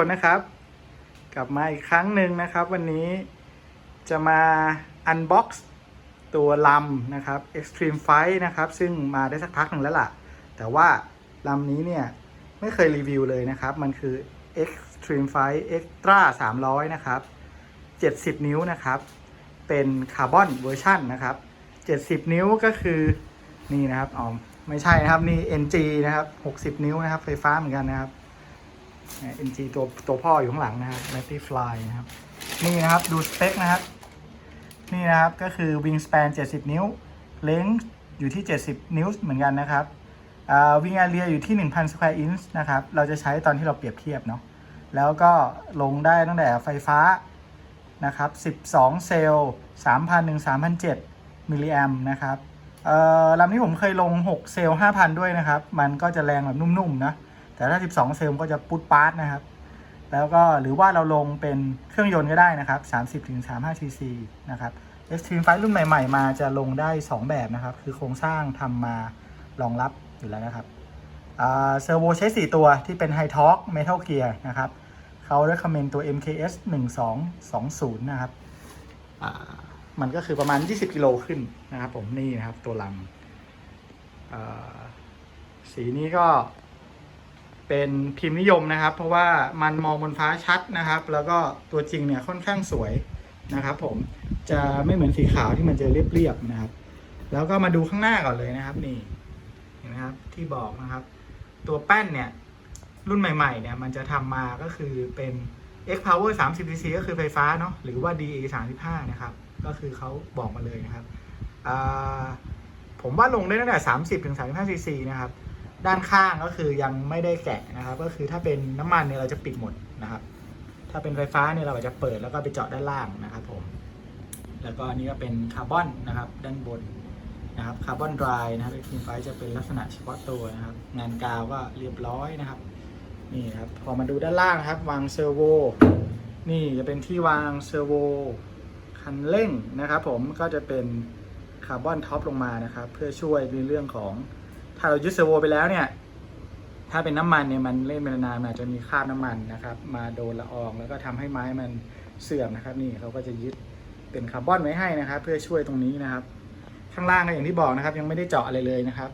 กคนนะครับ กลับมาอีกครั้งหนึ่งนะครับ วันนี้จะมาอันบ็อกซ์ตัวลำนะครับ Extreme Fight นะครับ ซึ่งมาได้สักพักหนึ่งแล้วล่ะ แต่ว่าลำนี้เนี่ย ไม่เคยรีวิวเลยนะครับ มันคือ Extreme Fight Extra 300 นะครับ 70 นิ้วนะครับ เป็นคาร์บอนเวอร์ชันนะครับ 70 นิ้วก็คือนี่นะครับอ๋อไม่ใช่นะครับนี่ NG นะครับ 60 นิ้วนะครับ ไฟฟ้าเหมือนกันนะครับ NG ตัวตัวพ่ออยู่ข้างหลังนะครับ Mighty Fly นะครับ นี่นะครับดูสเปคนะครับ นี่นะครับก็คือ wingspan 70 นิ้ว length อยู่ที่ 70 นิ้วเหมือนกันนะครับวิง a อเรียอยู่ที่ 1,000 square inch นะครับ เราจะใช้ตอนที่เราเปรียบเทียบเนาะแล้วก็ลงได้ตั้งแต่ไฟฟ้านะครับ 12 เซลล์ 3,000ถึง3,007มิลลิแอมนะครับลำนี้ผมเคยลง 6 เซลล์ 5,000 ด้วยนะครับ มันก็จะแรงแบบนุ่มๆนะ แต่ถ้า 12 เซลล์ก็จะปุ๊ดปาร์ตนะครับ แล้วก็หรือว่าเราลงเป็นเครื่องยนต์ก็ได้นะครับ 30ถึง35 cc นะครับ Extreme Fight รุ่นใหม่ๆ มาจะลงได้ 2 แบบนะครับ คือโครงสร้างทำมารองรับอยู่แล้วนะครับเซอร์โวใช้ 4 ตัวที่เป็น High Torque Metal Gear นะครับเขา recommend ตัว MKS 1220 นะครับมันก็คือประมาณ 20 กิโลขึ้นนะครับผมนี่นะครับตัวลำสีนี้ก็ เป็นพิมพ์นิยมนะครับ เพราะว่ามันมองบนฟ้าชัดนะครับ แล้วก็ตัวจริงเนี่ยค่อนข้างสวยนะครับ ผมจะไม่เหมือนสีขาวที่มันจะเรียบๆนะครับ แล้วก็มาดูข้างหน้าก่อนเลยนะครับ นี่เห็นไหมครับที่บอกนะครับ ตัวแป้นเนี่ย รุ่นใหม่ๆเนี่ยมันจะทำมาก็คือเป็น X Power 30 DC ก็คือไฟฟ้าเนาะหรือว่า DA 35นะครับ ก็คือเขาบอกมาเลยนะครับผมว่าลงได้ตั้งแต่ 30ถึง35 cc นะครับ ด้านข้างก็คือยังไม่ได้แกะนะครับ ก็คือถ้าเป็นน้ำมันเนี่ยเราจะปิดหมดนะครับ ถ้าเป็นไฟฟ้าเนี่ยเราอาจจะเปิดแล้วก็ไปเจาะด้านล่างนะครับผม แล้วก็อันนี้ก็เป็นคาร์บอนนะครับ ด้านบนนะครับคาร์บอนดรายนะครับทีมไฟจะเป็นลักษณะเฉพาะตัวนะครับ งานกาวก็เรียบร้อยนะครับนี่ครับพอมาดูด้านล่างครับ วางเซอร์โวนี่จะเป็นที่วางเซอร์โวคันเร่งนะครับ ผมก็จะเป็นคาร์บอนท็อปลงมานะครับ เพื่อช่วยในเรื่องของ ถ้าเรายึดเซอร์โวไปแล้วเนี่ย ถ้าเป็นน้ำมันเนี่ยมันเล่นไปนานมันอาจจะมีคราบน้ำมันนะครับ มาโดนละอองแล้วก็ทำให้ไม้มันเสื่อมนะครับ นี่เขาก็จะยึดเป็นคาร์บอนไว้ให้นะครับ เพื่อช่วยตรงนี้นะครับ ข้างล่างก็อย่างที่บอกนะครับ ยังไม่ได้เจาะอะไรเลยนะครับ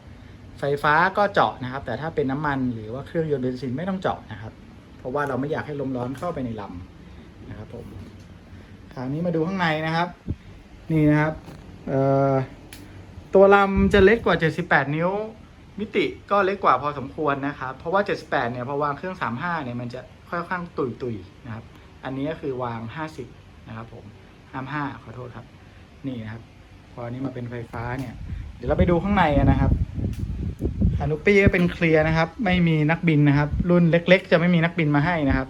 ไฟฟ้าก็เจาะนะครับ แต่ถ้าเป็นน้ำมันหรือว่าเครื่องยนต์เบนซินไม่ต้องเจาะนะครับ เพราะว่าเราไม่อยากให้ลมร้อนเข้าไปในลำนะครับผมคราวนี้มาดูข้างในนะครับ นี่นะครับเอ่อตัวลำจะเล็กกว่า 78 นิ้ว มิติก็เล็กกว่าพอสมควรนะครับ เพราะว่า 78 เนี่ยพอวางเครื่อง 35 เนี่ยมันจะค่อนข้างตุยตุยๆนะครับ อันนี้ก็คือวาง 50 นะครับผม55ขอโทษครับ นี่นะครับ พออันนี้มาเป็นไฟฟ้าเนี่ย เดี๋ยวเราไปดูข้างในนะครับฮานุปี้ก็เป็นเคลียร์นะครับ ไม่มีนักบินนะครับ รุ่นเล็ก ๆ จะไม่มีนักบินมาให้นะครับ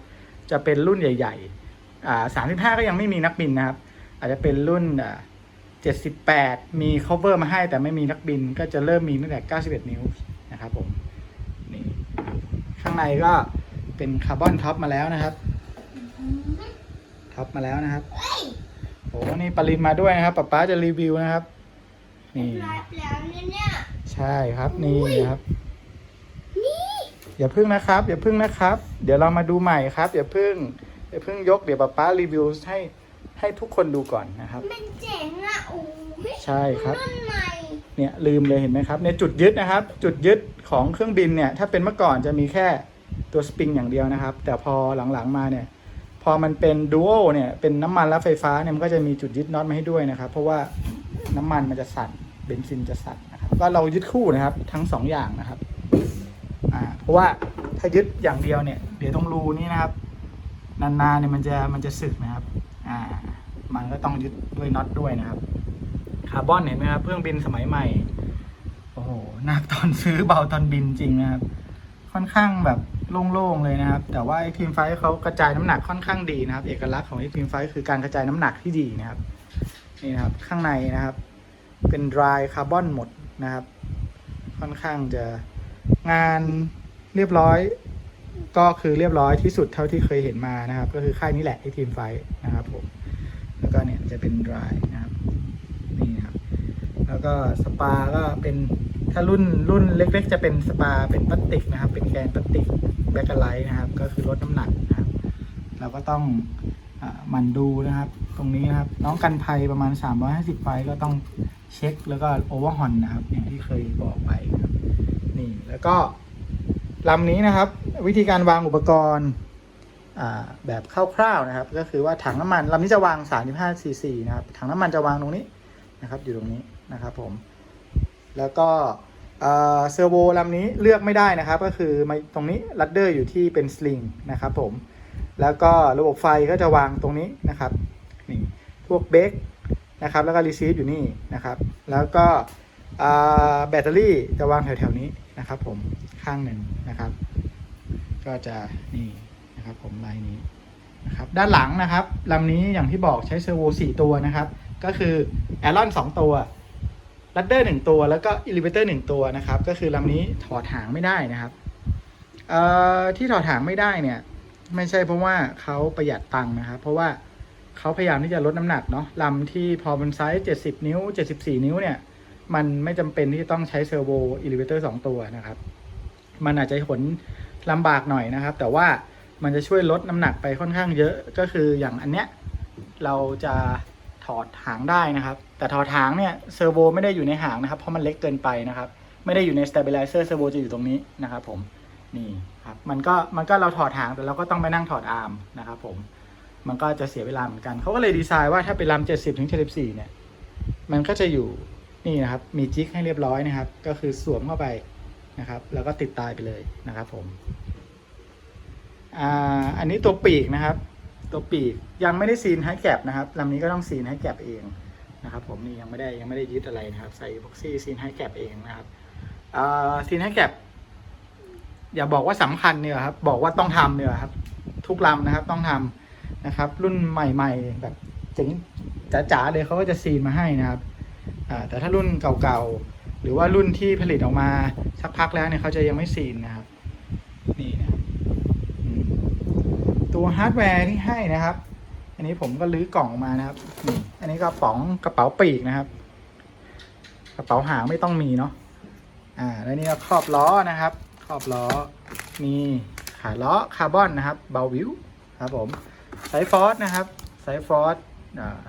จะเป็นรุ่นใหญ่ ๆ อ่า 35 ก็ยังไม่มีนักบินนะครับ อาจจะเป็นรุ่นอ่า 78 มี cover มาให้แต่ไม่มีนักบิน ก็จะเริ่มมีตั้งแต่ 91 นิ้วนะครับผมนี่ข้างในก็เป็นคาร์บอนท็อปมาแล้วนะครับท็อปมาแล้วนะครับโอ้นี่ปรินมาด้วยนะครับป๊าป๊าจะรีวิวนะครับ นี่ใช่ครับนี่ครับอย่าพึ่งนะครับ อย่าพึ่งนะครับ เดี๋ยวเรามาดูใหม่ครับ อย่าพึ่งอย่าพึ่งยกเดี๋ยวป๊าป๊ารีวิวให้ ให้ทุกคนดูก่อนนะครับ มันเจ๋งอะโอ้ยใช่ครับ รุ่นใหม่เนี่ยลืมเลยเห็นไหมครับเนี่ยจุดยึดนะครับ จุดยึดของเครื่องบินเนี่ยถ้าเป็นเมื่อก่อนจะมีแค่ตัวสปริงอย่างเดียวนะครับ แต่พอหลังๆมาเนี่ยพอมันเป็นดูโอเนี่ยเป็นน้ำมันและไฟฟ้าเนี่ยมันก็จะมีจุดยึดน็อตมาให้ด้วยนะครับ เพราะว่าน้ำมันมันจะสั่นเบนซินจะสั่นนะครับก็เรายึดคู่นะครับทั้งสองอย่างนะครับอ่าเพราะว่าถ้ายึดอย่างเดียวเนี่ยเดี๋ยวตรงรูนี้นะครับนานๆเนี่ยมันจะมันจะสึกนะครับอ่า มันก็ต้องยึดด้วยน็อตด้วยนะครับคาร์บอนเห็นไหมครับเครื่องบินสมัยใหม่ โอ้โหหนักตอนซื้อเบาตอนบินจริงนะครับ ค่อนข้างแบบโล่งๆเลยนะครับ แต่ว่าไอ้ทีมไฟท์เขากระจายน้ำหนักค่อนข้างดีนะครับ เอกลักษณ์ของไอ้ทีมไฟท์คือการกระจายน้ำหนักที่ดีนะครับนี่นะครับ ข้างในนะครับ เป็น dry คาร์บอนหมดนะครับ ค่อนข้างจะงานเรียบร้อย ก็คือเรียบร้อยที่สุดเท่าที่เคยเห็นมานะครับ ก็คือค่ายนี้แหละไอ้ทีมไฟท์นะครับผม แล้วก็เนี่ยจะเป็น dry นะครับนี่นะครับ แล้วก็สปาก็เป็นถ้ารุ่นรุ่นเล็ก ๆ จะเป็นสปาเป็นพลาสติกนะครับ เป็นแกนพลาสติกแบ็กไลท์นะครับ ก็คือลดน้ำหนักนะครับ เราก็ต้องอาหมันดูนะครับ ตรงนี้นะครับ น้องกันภัยประมาณ 350 ไฟก็ต้องเช็คแล้วก็โอเวอร์ฮอนนะครับอย่างที่เคยบอกไปครับนี่แล้วก็ลำนี้นะครับ วิธีการวางอุปกรณ์ แบบคร่าวๆนะครับ ก็คือว่าถังน้ำมันลำนี้จะวาง 35 cc นะครับถังน้ำมันจะวางตรงนี้นะครับ อยู่ตรงนี้นะครับผม แล้วก็เซอร์โวลำนี้เลือกไม่ได้นะครับ ก็คือมาตรงนี้ลัดเดอร์อยู่ที่เป็นสลิงนะครับผม แล้วก็ระบบไฟก็จะวางตรงนี้นะครับนี่พวกเบรกนะครับ แล้วก็รีซีฟอยู่นี่นะครับ แล้วก็แบตเตอรี่จะวางแถวๆนี้นะครับ ผมข้างหนึ่งนะครับ ก็จะนี่ นะครับผมลายนี้นะครับด้านหลังนะครับลำนี้อย่างที่บอกใช้เซอร์โว4ตัวนะครับ ก็คือแอรอน2ตัวลัดเดอร์หนึ่งตัวแล้วก็อิลิเวเตอร์หนึ่งตัวนะครับ ก็คือลำนี้ถอดหางไม่ได้นะครับเอ่อที่ถอดหางไม่ได้เนี่ยไม่ใช่เพราะว่าเขาประหยัดตังค์นะครับ เพราะว่าเขาพยายามที่จะลดน้ำหนักเนาะลำที่พอมันไซส์70 นิ้ว 74 นิ้วเนี่ย มันไม่จำเป็นที่ต้องใช้เซอร์โวอิลิเวเตอร์2ตัวนะครับ มันอาจจะขนลำบากหน่อยนะครับ แต่ว่า มันจะช่วยลดน้ำหนักไปค่อนข้างเยอะก็คืออย่างอันเนี้ยเราจะถอดหางได้นะครับ แต่ถอดหางเนี่ยเซอร์โวไม่ได้อยู่ในหางนะครับเพราะมันเล็กเกินไปนะครับ ไม่ได้อยู่ในสเตเบลไลเซอร์เซอร์โวจะอยู่ตรงนี้นะครับ ผมนี่ครับมันก็มันก็เราถอดหางแต่เราก็ต้องไปนั่งถอดอาร์มนะครับผมมันก็จะเสียเวลาเหมือนกันเขาก็เลยดีไซน์ว่าถ้าเป็นลำเจ็ดสิบถึงเจ็ดสิบสี่เนี่ยมันก็จะอยู่นี่นะครับมีจิ๊กให้เรียบร้อยนะครับ ก็คือสวมเข้าไปนะครับ แล้วก็ติดตายไปเลยนะครับผม อ่าอันนี้ตัวปีกนะครับ ตัวปีกยังไม่ได้ซีนไฮแกบนะครับลำนี้ก็ต้องซีนไฮแกบเองนะครับ ผมนี่ยังไม่ได้ยังไม่ได้ยึดอะไรนะครับ ใส่บ็อกซี่ซีนไฮแกบเองนะครับอ่าซีนไฮแกบอย่าบอกว่าสำคัญเนี่ยครับ บอกว่าต้องทำเนี่ยครับ ทุกลำนะครับต้องทำนะครับ รุ่นใหม่ ๆ แบบจ๋งจ๋าๆเลยเขาก็จะซีนมาให้นะครับแต่ถ้ารุ่นเก่าๆ หรือว่ารุ่นที่ผลิตออกมาสักพักแล้วเนี่ยเขาจะยังไม่ซีนนะครับ นี่นะ ตัวฮาร์ดแวร์ที่ให้นะครับ อันนี้ผมก็ลื้อกล่องมานะครับนี่อันนี้กระป๋องกระเป๋าปีกนะครับ กระเป๋าหางไม่ต้องมีเนาะอ่าแล้วนี่ก็ครอบล้อนะครับ ครอบล้อมีขาล้อคาร์บอนนะครับ เบาวิวครับผมสายฟอสนะครับสายฟอสอ่า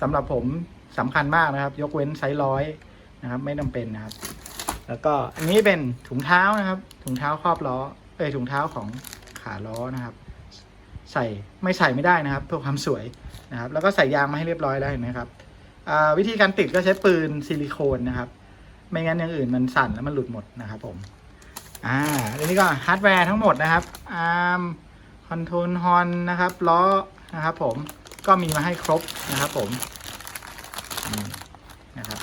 สำหรับผมสำคัญมากนะครับ ยกเว้นไซส์ร้อยนะครับ ไม่จำเป็นนะครับ แล้วก็อันนี้เป็นถุงเท้านะครับ ถุงเท้าครอบล้อเอ้ยถุงเท้าของขาล้อนะครับ ใส่ไม่ใส่ไม่ได้นะครับเพื่อความสวยนะครับ แล้วก็ใส่ยางมาให้เรียบร้อยแล้วเห็นไหมครับวิธีการติดก็ใช้ปืนซิลิโคนนะครับ ไม่งั้นอย่างอื่นมันสั่นแล้วมันหลุดหมดนะครับผมอ่าอันนี้ก็ฮาร์ดแวร์ทั้งหมดนะครับอาร์มคอนโทรลฮอนนะครับล้อนะครับ ผมก็มีมาให้ครบนะครับ ผมนี่นะครับ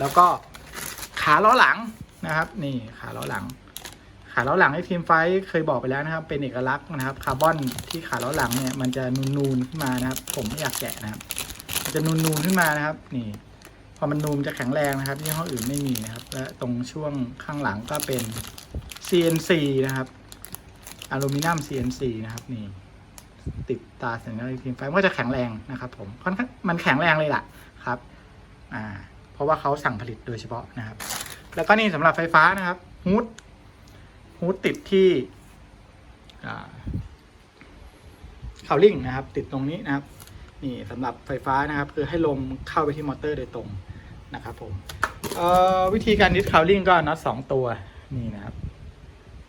แล้วก็ขาล้อหลังนะครับ นี่ขาล้อหลัง ขาล้อหลังให้ทีมไฟท์เคยบอกไปแล้วนะครับ เป็นเอกลักษณ์นะครับคาร์บอนที่ขาล้อหลังเนี่ยมันจะนูนๆขึ้นมานะครับ ผมไม่อยากแกะนะครับมันจะนูนๆขึ้นมานะครับ นี่ พอมันนูนจะแข็งแรงนะครับยี่ห้ออื่นไม่มีนะครับ และตรงช่วงข้างหลังก็เป็น CNC นะครับอลูมิเนียม CNC นะครับนี่ติดตาสัญลักษณ์ทีมไฟมันก็จะแข็งแรงนะครับ ผมค่อนข้างมันแข็งแรงเลยล่ะครับอ่าเพราะว่าเขาสั่งผลิตโดยเฉพาะนะครับ แล้วก็นี่สำหรับไฟฟ้านะครับฮูด ฮูดติดที่อ่าเขาลิงนะครับ ติดตรงนี้นะครับ นี่สำหรับไฟฟ้านะครับ คือให้ลมเข้าไปที่มอเตอร์โดยตรงนะครับผมวิธีการดิสคาวลิงก็น็อตสองตัวนี่นะครับ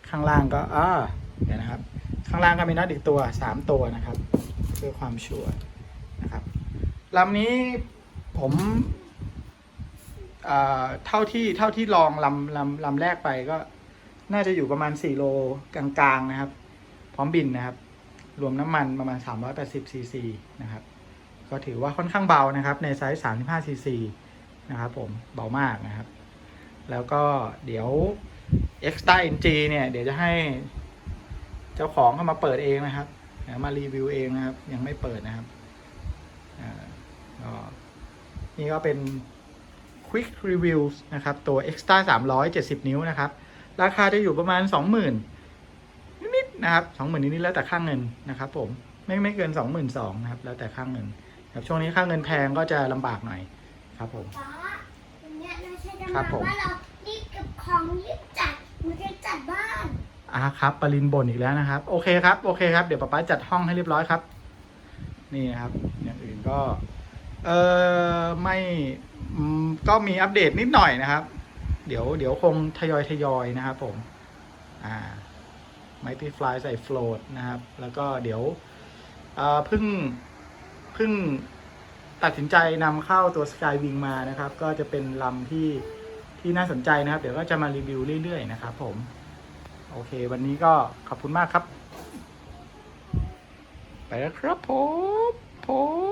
ข้างล่างก็อ่าเดี๋ยวนะครับ ข้างล่างก็มีน็อตอีกตัวสามตัวนะครับ เพื่อความชัวร์นะครับลำนี้ผมเท่าที่เท่าที่ลองลำลำลำแรกไปก็ น่าจะอยู่ประมาณ 4 โลกลางๆนะครับ พร้อมบินนะครับ รวมน้ำมันประมาณ 380 ซีซีนะครับ ก็ถือว่าค่อนข้างเบานะครับ ในไซส์ 35 ซีซีนะครับผมเบามากนะครับ แล้วก็เดี๋ยว Extra NG เนี่ยเดี๋ยวจะให้เจ้าของเข้ามาเปิดเองนะครับมารีวิวเองนะครับ ยังไม่เปิดนะครับอ่าก็นี่ก็เป็น Quick Reviews นะครับ ตัว Extra 370 นิ้วนะครับ ราคาจะอยู่ประมาณ20,000นิดๆนะครับ20,000นิดๆแล้วแต่ค่างเงินนะครับ ผมไม่ไม่เกิน22,000นะครับ แล้วแต่ค่างเงินครับช่วงนี้ค่าเงินแพงก็จะลำบากหน่อยครับผมป้าอย่างเงี้ยเราใช้จะครัมาบผมว่าเรารีบเก็บของรีบจัดมันจะจัดบ้านอ่าครับปรินบนอีกแล้วนะครับ โอเคครับโอเคครับเดี๋ยวป๊าป๊าจัดห้องให้เรียบร้อยครับ นี่นะครับ อย่างอื่นก็ เออไม่อืมก็มีอัปเดตนิดหน่อยนะครับ เดี๋ยวเดี๋ยวคงทยอยทยอยนะครับผม อ่า Mighty Fly ใส่ float นะครับ แล้วก็เดี๋ยวเอ่อเพิ่งเพิ่งตัดสินใจนำเข้าตัว Skywing มานะครับ ก็จะเป็นลำที่ที่น่าสนใจนะครับ เดี๋ยวก็จะมารีวิวเรื่อยๆนะครับผม โอเค วันนี้ก็ขอบคุณมากครับ ไปแล้วครับผมผม